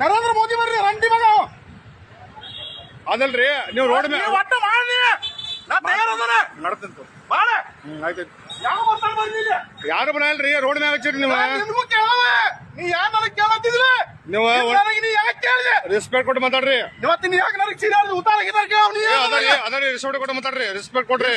ನರೇಂದ್ರ ಮೋದಿ ಬರ್ರಿ ರಂಡಿ ಮಗ. ಅದಲ್ರಿ ನೀವು ರೋಡ್ ಮೇಲೆ ಒಟ್ಟ ಮಾಡಿ ನಾ ತಯಾರದನ ನಡ್ತಂತ ಮಾಡ. ಆಯ್ತಾಯ್ತು ಆಯ್ತು ಯಾವ ಬರ್ತಾನ ಬಂದಿಲ್ಲ ಯಾರು ಬರಲ್ರಿ ರೋಡ್ ಮ್ಯಾಗ ಹಚ್ಚಿರಿ ನೀವು. ನಿಮ್ಗೂ ಕೇಳವ. ನೀ ಯಾರು ನನಗೆ ನೀವು ರೆಸ್ಪೆಕ್ಟ್ ಕೊಟ್ಟು ಮಾತಾಡ್ರಿ. ಇವತ್ತು ನೀ ಯಾಕೆ ನನಗೆ ಚೀರಾಡಿ ಉತ್ತಾರ ಅದರಿ ರೆಸ್ಪೆಕ್ಟ್ ಕೊಟ್ಟು ಮಾತಾಡ್ರಿ ರೆಸ್ಪೆಕ್ಟ್ ಕೊಡ್ರಿ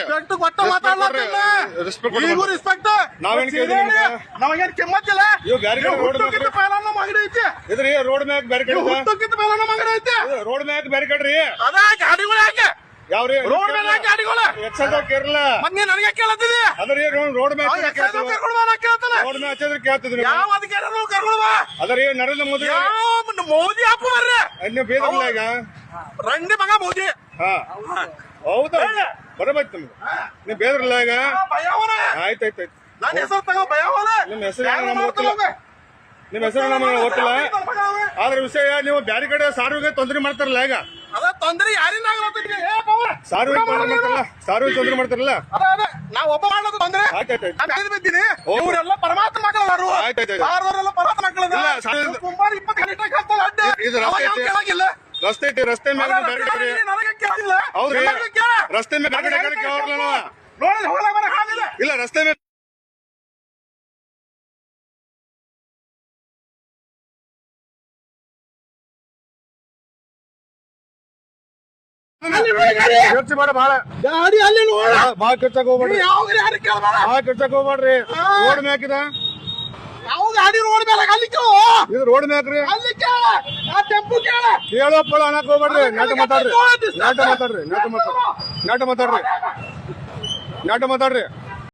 ರೆಸ್ಪೆಕ್ಟ್ ಕೊಟ್ಟು ಈಗೂ ರೆಸ್ಪೆಕ್ಟ್ ನಾವೇನ್ ಕೇಳ್ತೀವಿ ನಮಗೇನ್ ಕೆಮ್ಮತ್ತಿಲ್ಲ ಇವ್ ಬ್ಯಾರೆ ಕಡೆ road ಮ್ಯಾಗ ಹುಟ್ಟಕ್ಕಿಂತ ನಮ್ಮ ಅಂಗಡಿ ಐತಿ? ಇದ್ರಿ ರೋಡ್ ಮ್ಯಾಗ ಬ್ಯಾರಿಕೇಡ್ ಹುಟ್ಟಕ್ಕಿಂತ ಪೈಲ ನಮ್ಮ ಅಂಗಡಿ ಐತಿ? ರೋಡ್ ಮ್ಯಾಗ ಬ್ಯಾರಿಕೇಡ್ ರೀ. ಅದ ಗಾಡಿಗಳು ಯಾಕೆ? ಯಾವ್ರಿ? ರೋಡ್ ಮೇಲೆ ಹಾಕಿ ಗಾಡಿಗಳು? ಎಕ್ಸೈಸ್ ಕೇರಳ ಮತ್ ನೀ ನನಗೆ ಕೇಳತ್ತಿದೆ ಅದರಿ ರೋಡ್ ಮ್ಯಾಗ ರೋಡ್ ಮ್ಯಾಗ ಹಚ್ಚಿದ್ರೆ ಕೇಳ್ತಿದ್ರಿ ಯಾವ ಅಧಿಕಾರನು ಕರ್ಕೊಂಡು ಬಾ. ಅದರಿ ನರೇಂದ್ರ ಮೋದಿ ಯಾವ ಮೋದಿ ಅಪ್ಪ ಬರ್ರಿ ನೀವು ಬೇದಿಲ್ಲ ಈಗ ರಂಡಿ ಮಗ ಮೋದಿ. ಹಾ. ಹೌದಾ. ಬರಬೇಕು ನಿಮ್ಗೆ. ನೀವು ಬೇದ್ರಲ್ಲ ಈಗ? ಭಯವನ. ಆಯ್ತು ಆಯ್ತು ಆಯ್ತು. ನನ್ನ ಹೆಸರು ತಗೋ ಭಯವನ. ನಿಮ್ಮ ಹೆಸರು ನಮ್ಮ ಗೊತ್ತಿಲ್ಲ. ನಿಮ್ಮ ಹೆಸರು ನಮಗೆ ಗೊತ್ತಿಲ್ಲ ಆದ್ರೆ ವಿಷಯ ನೀವು ಬ್ಯಾರೆ ಕಡೆ ಸಾರ್ವಿಗೆ ತೊಂದರೆ ಮಾಡ್ತಾರಲ್ಲ ಈಗ? ಅದ ತೊಂದ್ರೆ ಯಾರಿಂದ. ಸಾರಿಗೆ ತೊಂದರೆ ಮಾಡ್ತಾರಲ್ಲ? ಸಾರಿಗೆ ತೊಂದರೆ ಮಾಡ್ತಾರಲ್ಲ? ಅದ ಅದ ನಾ ಒಬ್ಬ ಮಾಡೋದು ಆಯ್ತು ನಾನು ಬಿದ್ದೀನಿ. ಇವರೆಲ್ಲ ಪರಮಾತ್ಮ ಮಕ್ಕಳದಾರು. ಪರಮಾತ್ಮ ಮಕ್ಕಳದ ಕುಂಬಾರ ಇಪ್ಪತ್ತು ಗಂಟೆ ಹಾಕ್ತಾರ ಅಡ್ಡ ಇದು ರಸ್ತೆ ಅವ ಯಾವ ಐತಿ. ಕೇಳಾಗಿಲ್ಲ. ರಸ್ತೆ ಐತಿ ರಸ್ತೆ ಮೇಲೆ ನನಗೆ- ಕೇಳಿಲ್ಲ ಹೌದ್ರಿ. ರಸ್ತೆ ಮೇಲೆ ನಾವು. ಬರಕ್ ಇಲ್ಲ ರಸ್ತೆ ಮೇಲೆ ಖರ್ಚು ಮಾಡ ಬಾಳ ಗಾಡಿ ಅಲ್ಲಿ ನೋಡ ಬಾಳ ಖರ್ಚಾಗ ಹೋಗ್ಬೇಡ್ರಿ ಯಾವ ಯಾರು ಕೇಳಬೇಡ ಬಾಳ ಖರ್ಚಾಗ ಹೋಗ್ಬೇಡ್ರಿ ರೋಡ್ ಮ್ಯಾಕಿದ ಯಾವ ಗಾಡಿ ರೋಡ್ ಮೇಲೆ ಅಲ್ಲಿ ಕೇಳು ಇದು ರೋಡ್ ಮ್ಯಾಕ್ರಿ ಅಲ್ಲಿ ಕೇಳ ಆ ಟೆಂಪು ಕೇಳ ಕೇಳೋ ಪಳ ಅನ್ನಕ್ ಹೋಗ್ಬೇಡ್ರಿ ನಾಟ ಮಾತಾಡ್ರಿ ನಾಟ ಮಾತಾಡ್ರಿ ನಾಟ ಮಾತಾಡ್ರಿ ನಾಟ ಮಾತಾಡ್ರಿ ನಾಟ ಮಾತಾಡ್ರಿ